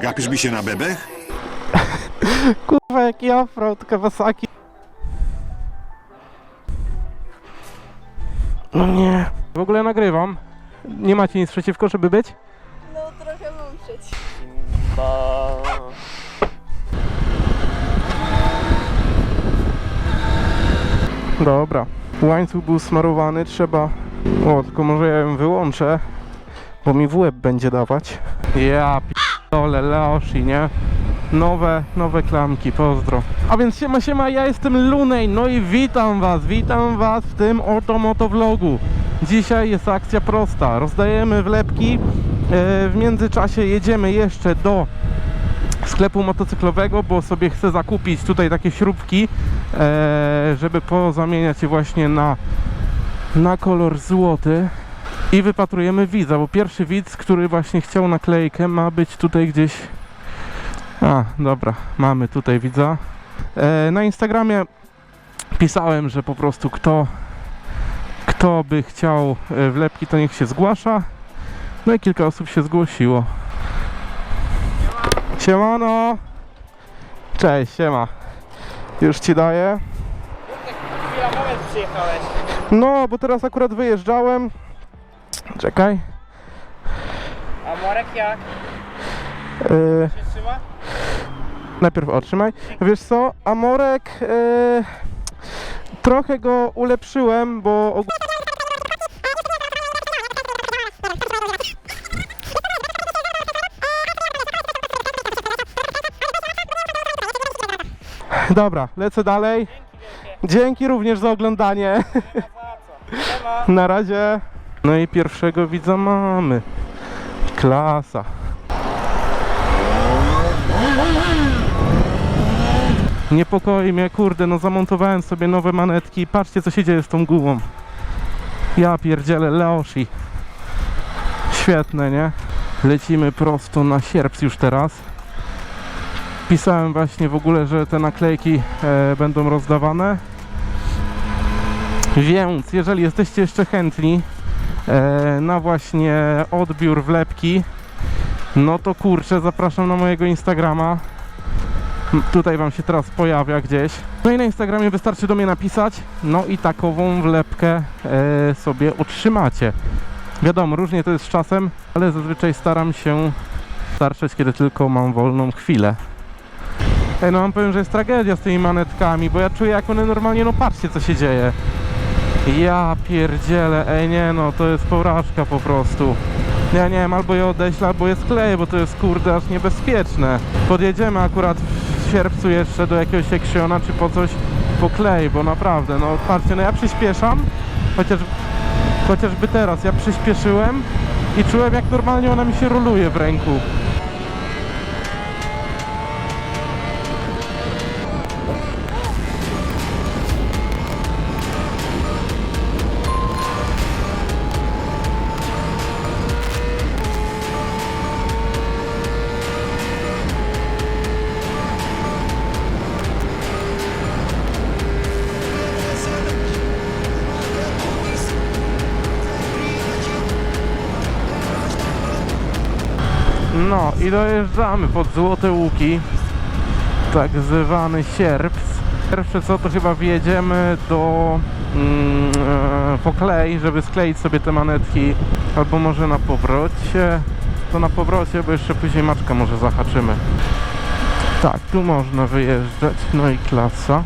Gapisz mi się na bebech? Kurwa, jaki offroad Kawasaki. No nie. W ogóle nagrywam. Nie macie nic przeciwko, żeby być? No trochę mam przeciw. Dobra. Łańcuch był smarowany, trzeba... O, tylko może ja ją wyłączę, bo mi w łeb będzie dawać. Ja p***ole, Leoshi, nie? Nowe, nowe klamki, pozdro. A więc siema, siema, ja jestem Lunej, no i witam was, witam was w tym oto motovlogu. Dzisiaj jest akcja prosta, rozdajemy wlepki, e, w międzyczasie jedziemy jeszcze do sklepu motocyklowego, bo sobie chcę zakupić tutaj takie śrubki, e, żeby pozamieniać je właśnie na, na kolor złoty. I wypatrujemy widza, bo pierwszy widz, który właśnie chciał naklejkę, ma być tutaj gdzieś. A, dobra, mamy tutaj widza. E, na Instagramie pisałem, że po prostu kto, kto by chciał e, wlepki, to niech się zgłasza. No i kilka osób się zgłosiło. Siemano! Cześć, siema. Już ci daję. No, bo teraz akurat wyjeżdżałem. Czekaj. A Marek jak? Yy, Się trzyma? najpierw otrzymaj. Wiesz co, Amorek yy, trochę go ulepszyłem, bo Dobra, lecę dalej. Dzięki również za oglądanie. Za co? Nie ma. Na razie. No i pierwszego widza mamy. Klasa. Niepokoi mnie, kurde, no zamontowałem sobie nowe manetki. Patrzcie co się dzieje z tą gumą. Ja pierdzielę Leoshi. Świetne, nie? Lecimy prosto na sierps już teraz. Pisałem właśnie w ogóle, że te naklejki e, będą rozdawane. Więc jeżeli jesteście jeszcze chętni na właśnie odbiór wlepki, no to kurczę, zapraszam na mojego Instagrama. Tutaj Wam się teraz pojawia gdzieś. No i na Instagramie wystarczy do mnie napisać, no i takową wlepkę e, sobie otrzymacie. Wiadomo, różnie to jest z czasem, ale zazwyczaj staram się starczeć, kiedy tylko mam wolną chwilę. Ej, no wam powiem, że jest tragedia z tymi manetkami, bo ja czuję jak one normalnie, no patrzcie co się dzieje. Ja pierdzielę, ej nie no, to jest porażka po prostu. Ja nie wiem, albo je odeślę, albo je skleję, bo to jest kurde aż niebezpieczne. Podjedziemy akurat w sierpcu jeszcze do jakiegoś Actiona czy po coś po klej, bo naprawdę, no patrzcie, no ja przyspieszam, chociaż, chociażby teraz, ja przyspieszyłem i czułem jak normalnie ona mi się roluje w ręku. I dojeżdżamy pod Złote Łuki, tak zwany sierps. Pierwsze co to chyba wjedziemy do mm, e, żeby skleić sobie te manetki, albo może na powrocie. To na powrocie, bo jeszcze później maczka może zahaczymy. Tak, tu można wyjeżdżać, no i klasa.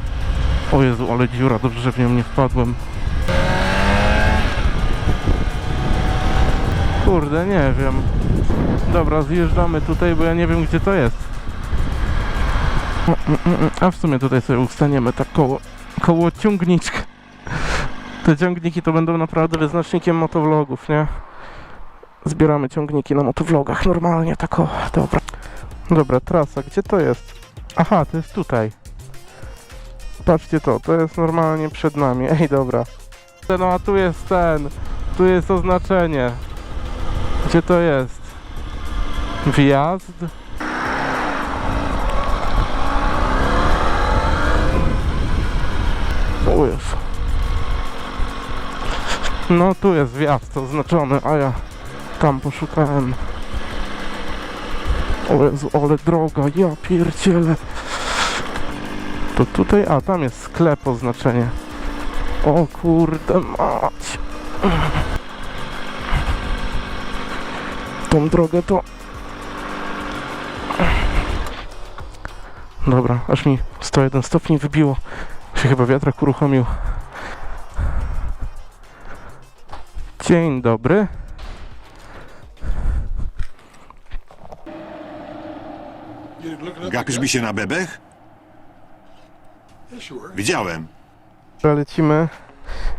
O Jezu, ale dziura, dobrze, że w nią nie wpadłem. Kurde, nie wiem. Dobra, zjeżdżamy tutaj, bo ja nie wiem gdzie to jest. A w sumie tutaj sobie ustaniemy tak koło, koło ciągniczka. Te ciągniki to będą naprawdę wyznacznikiem motovlogów, nie? Zbieramy ciągniki na motovlogach normalnie, tak o, dobra. Dobra, trasa, gdzie to jest? Aha, to jest tutaj. Patrzcie to, to jest normalnie przed nami, ej dobra. No a tu jest ten, tu jest oznaczenie. Gdzie to jest? Wjazd? O jest. No tu jest wjazd oznaczony, a ja tam poszukałem. O Jezu, ale droga, ja pierdzielę. To tutaj, a tam jest sklep oznaczenie. O kurde mać. Tą drogę to... Dobra, aż mi 101 stopni wybiło. Się chyba wiatrak uruchomił. Dzień dobry. Gapisz mi się na bebech? Widziałem. Lecimy.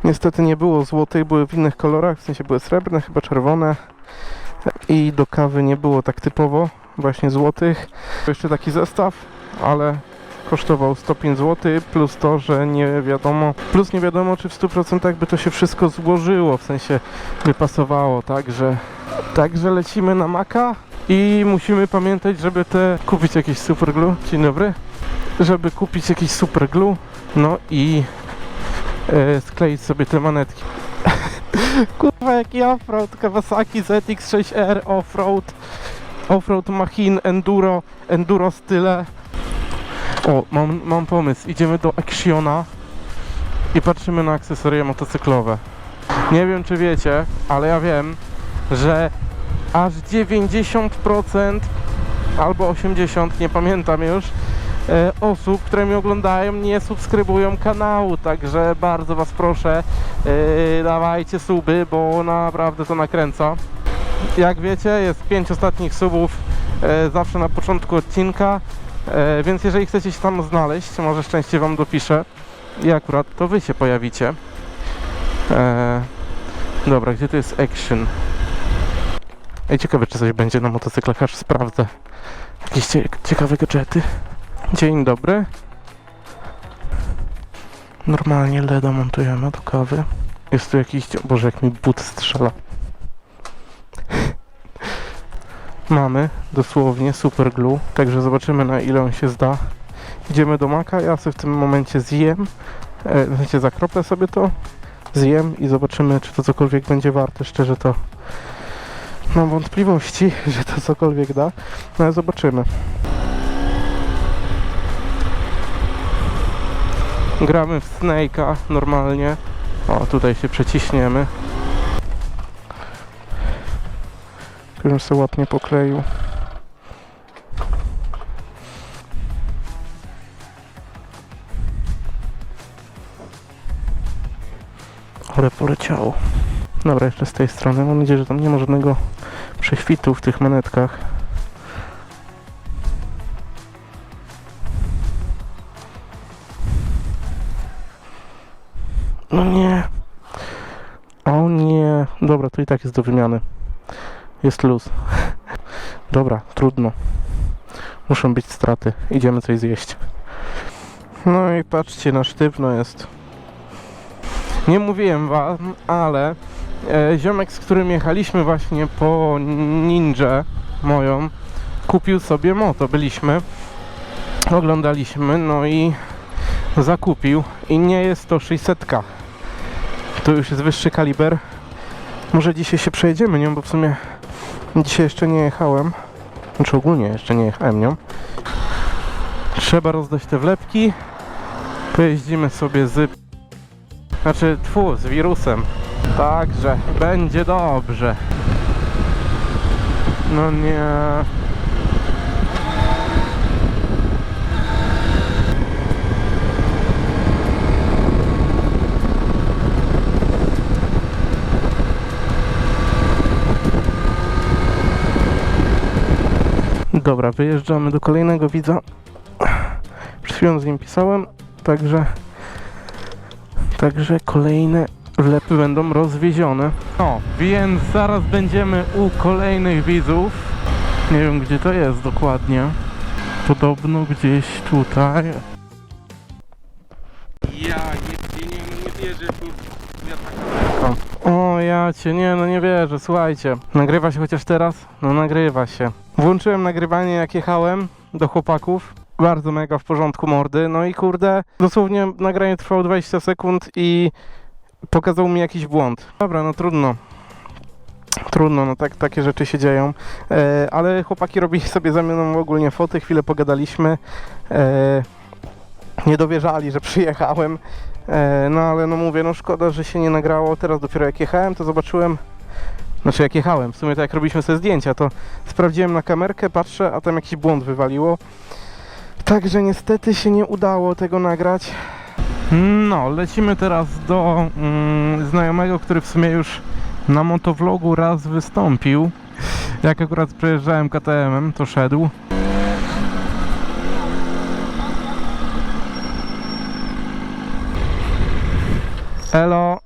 Niestety nie było złotych, były w innych kolorach, w sensie były srebrne, chyba czerwone. I do kawy nie było tak typowo, właśnie złotych. Jeszcze taki zestaw, ale kosztował 105 zł, plus to, że nie wiadomo, plus nie wiadomo, czy w 100% by to się wszystko złożyło, w sensie by pasowało, także, także lecimy na maka i musimy pamiętać, żeby te kupić jakiś super glue. Dzień dobry. Żeby kupić jakiś super glue, no i e, skleić sobie te manetki. Kurwa jaki offroad, Kawasaki ZX6R Offroad, Offroad Machin Enduro, Enduro style. O, mam, mam pomysł, idziemy do Actiona i patrzymy na akcesoria motocyklowe. Nie wiem czy wiecie, ale ja wiem, że aż 90% albo 80%, nie pamiętam już, osób, które mnie oglądają, nie subskrybują kanału, także bardzo Was proszę, e, dawajcie suby, bo naprawdę to nakręca. Jak wiecie, jest 5 ostatnich subów e, zawsze na początku odcinka, e, więc jeżeli chcecie się tam znaleźć, może szczęście Wam dopiszę i akurat to Wy się pojawicie. E, dobra, gdzie to jest action? Ej, ciekawe czy coś będzie na motocyklach, aż sprawdzę. Jakieś cie ciekawe gadżety. Dzień dobry. Normalnie LEDa montujemy do kawy. Jest tu jakiś... Boże, jak mi but strzela. Mamy dosłownie super glue, także zobaczymy na ile on się zda. Idziemy do maka, ja sobie w tym momencie zjem, e, w sensie zakroplę sobie to, zjem i zobaczymy czy to cokolwiek będzie warte, szczerze to mam wątpliwości, że to cokolwiek da, no ale zobaczymy. Gramy w Snake'a normalnie. O, tutaj się przeciśniemy. Którym sobie ładnie pokleił. Ale poleciało. Dobra, jeszcze z tej strony. Mam nadzieję, że tam nie ma żadnego prześwitu w tych manetkach. To i tak jest do wymiany. Jest luz. Dobra, trudno. Muszą być straty. Idziemy coś zjeść. No i patrzcie, na sztywno jest. Nie mówiłem wam, ale e, ziomek, z którym jechaliśmy właśnie po Ninja moją, kupił sobie moto. Byliśmy, oglądaliśmy, no i zakupił i nie jest to 600. To już jest wyższy kaliber. Może dzisiaj się przejedziemy nią, bo w sumie dzisiaj jeszcze nie jechałem. Znaczy ogólnie jeszcze nie jechałem nią. Trzeba rozdać te wlepki. Pojeździmy sobie z... Znaczy, tfu, z wirusem. Także będzie dobrze. No nie... Dobra, wyjeżdżamy do kolejnego widza. Przed chwilą z nim pisałem, także także kolejne wlepy będą rozwiezione. No, więc zaraz będziemy u kolejnych widzów. Nie wiem gdzie to jest dokładnie. Podobno gdzieś tutaj. Ja nie, nie, nie wierzę O, ja cię, nie, no nie wierzę, słuchajcie. Nagrywa się chociaż teraz? No nagrywa się. Włączyłem nagrywanie jak jechałem do chłopaków. Bardzo mega w porządku mordy. No i kurde, dosłownie nagranie trwało 20 sekund i pokazał mi jakiś błąd. Dobra, no trudno. Trudno. no tak, takie rzeczy się dzieją. E, ale chłopaki robili sobie ze mną ogólnie foty, chwilę pogadaliśmy. E, nie dowierzali, że przyjechałem. E, no ale no mówię, no szkoda, że się nie nagrało. Teraz dopiero jak jechałem, to zobaczyłem. Znaczy jak jechałem, w sumie to jak robiliśmy sobie zdjęcia, to sprawdziłem na kamerkę, patrzę, a tam jakiś błąd wywaliło. Także niestety się nie udało tego nagrać. No, lecimy teraz do mm, znajomego, który w sumie już na motovlogu raz wystąpił. Jak akurat przejeżdżałem KTM-em, to szedł. Elo,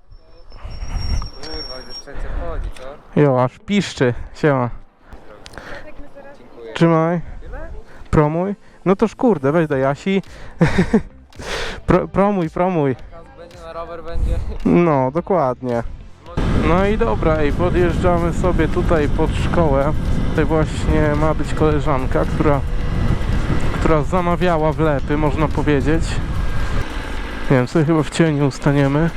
Kurwa, już wszędzie chodzi, co? jo, aż piszczy. Siema. Dziękuję. Trzymaj. Promuj. No toż kurde, weź do Jasi. Pro, promuj, promuj. Będzie na rower, będzie. No, dokładnie. No i dobra, i podjeżdżamy sobie tutaj pod szkołę. Tutaj właśnie ma być koleżanka, która, która zamawiała wlepy, można powiedzieć. Nie wiem, sobie chyba w cieniu ustaniemy.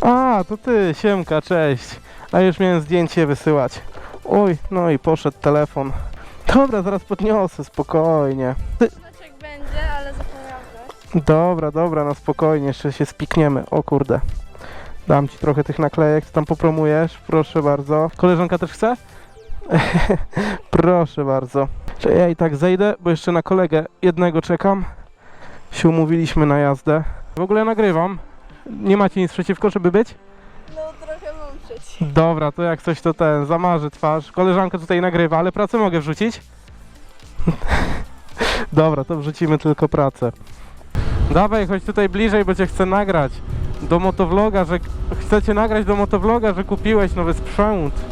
A, to ty, Siemka, cześć. A już miałem zdjęcie wysyłać. Oj, no i poszedł telefon. Dobra, zaraz podniosę, spokojnie. Ty, będzie, ale zapomniałam. Dobra, dobra, na spokojnie, jeszcze się spikniemy. O kurde. Dam ci trochę tych naklejek, co tam popromujesz, proszę bardzo. Koleżanka też chce? proszę bardzo. Że ja i tak zejdę, bo jeszcze na kolegę jednego czekam. Się umówiliśmy na jazdę. W ogóle nagrywam. Nie macie nic przeciwko, żeby być? No trochę mam przeciw. Dobra, to jak coś to ten, zamarzy twarz. Koleżanka tutaj nagrywa, ale pracę mogę wrzucić? Dobra, to wrzucimy tylko pracę. Dawaj, chodź tutaj bliżej, bo cię chcę nagrać. Do motovloga, że... Chcecie nagrać do motovloga, że kupiłeś nowy sprzęt.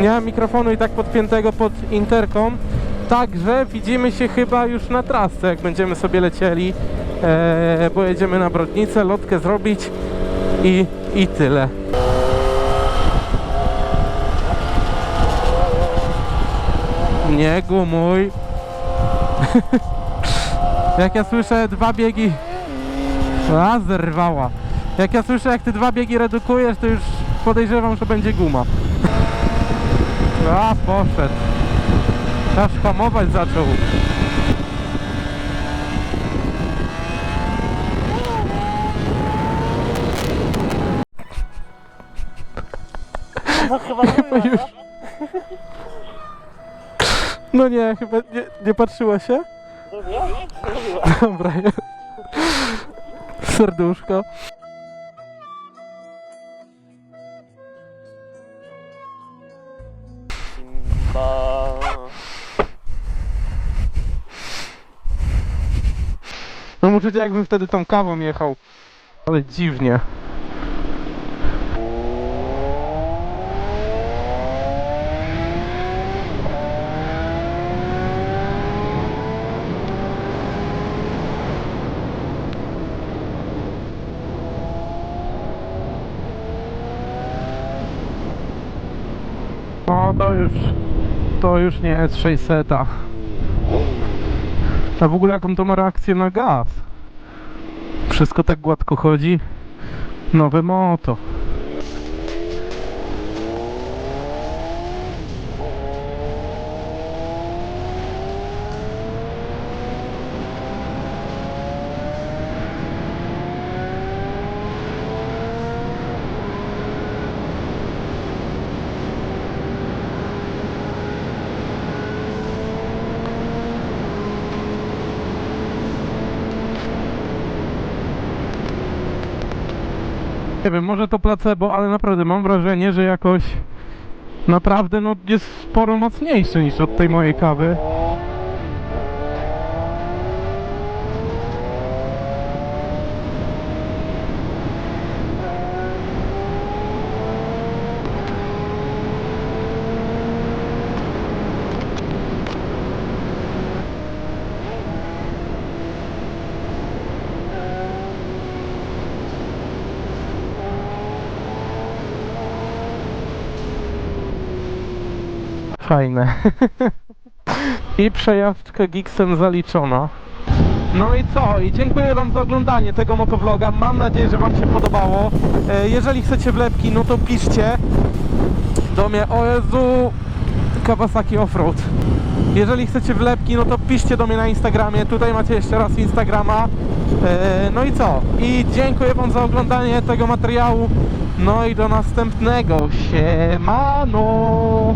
Nie mam mikrofonu i tak podpiętego pod interkom. Także widzimy się chyba już na trasce, jak będziemy sobie lecieli. Eee, bo jedziemy na Brodnicę, lotkę zrobić i, i tyle. Nie gumuj. jak ja słyszę dwa biegi... A, zerwała. Jak ja słyszę, jak ty dwa biegi redukujesz, to już podejrzewam, że będzie guma. A, poszedł. Aż hamować zaczął. Chyba już. No nie, chyba nie, nie patrzyła się? Dobra. Serduszko. No muszę jakbym wtedy tą kawą jechał. Ale dziwnie. No to już, to już nie jest 600. A w ogóle jaką to ma reakcję na gaz? Wszystko tak gładko chodzi. Nowe moto. Nie wiem, może to placebo, ale naprawdę mam wrażenie, że jakoś naprawdę no, jest sporo mocniejszy niż od tej mojej kawy. Fajne. I przejażdżka Gixem zaliczona. No i co? I dziękuję Wam za oglądanie tego motovloga. Mam nadzieję, że Wam się podobało. E, Jeżeli chcecie wlepki, no to piszcie do mnie. O Jezu, Kawasaki Offroad. Jeżeli chcecie wlepki, no to piszcie do mnie na Instagramie. Tutaj macie jeszcze raz Instagrama. E, No i co? I dziękuję Wam za oglądanie tego materiału. No i do następnego. Siemano!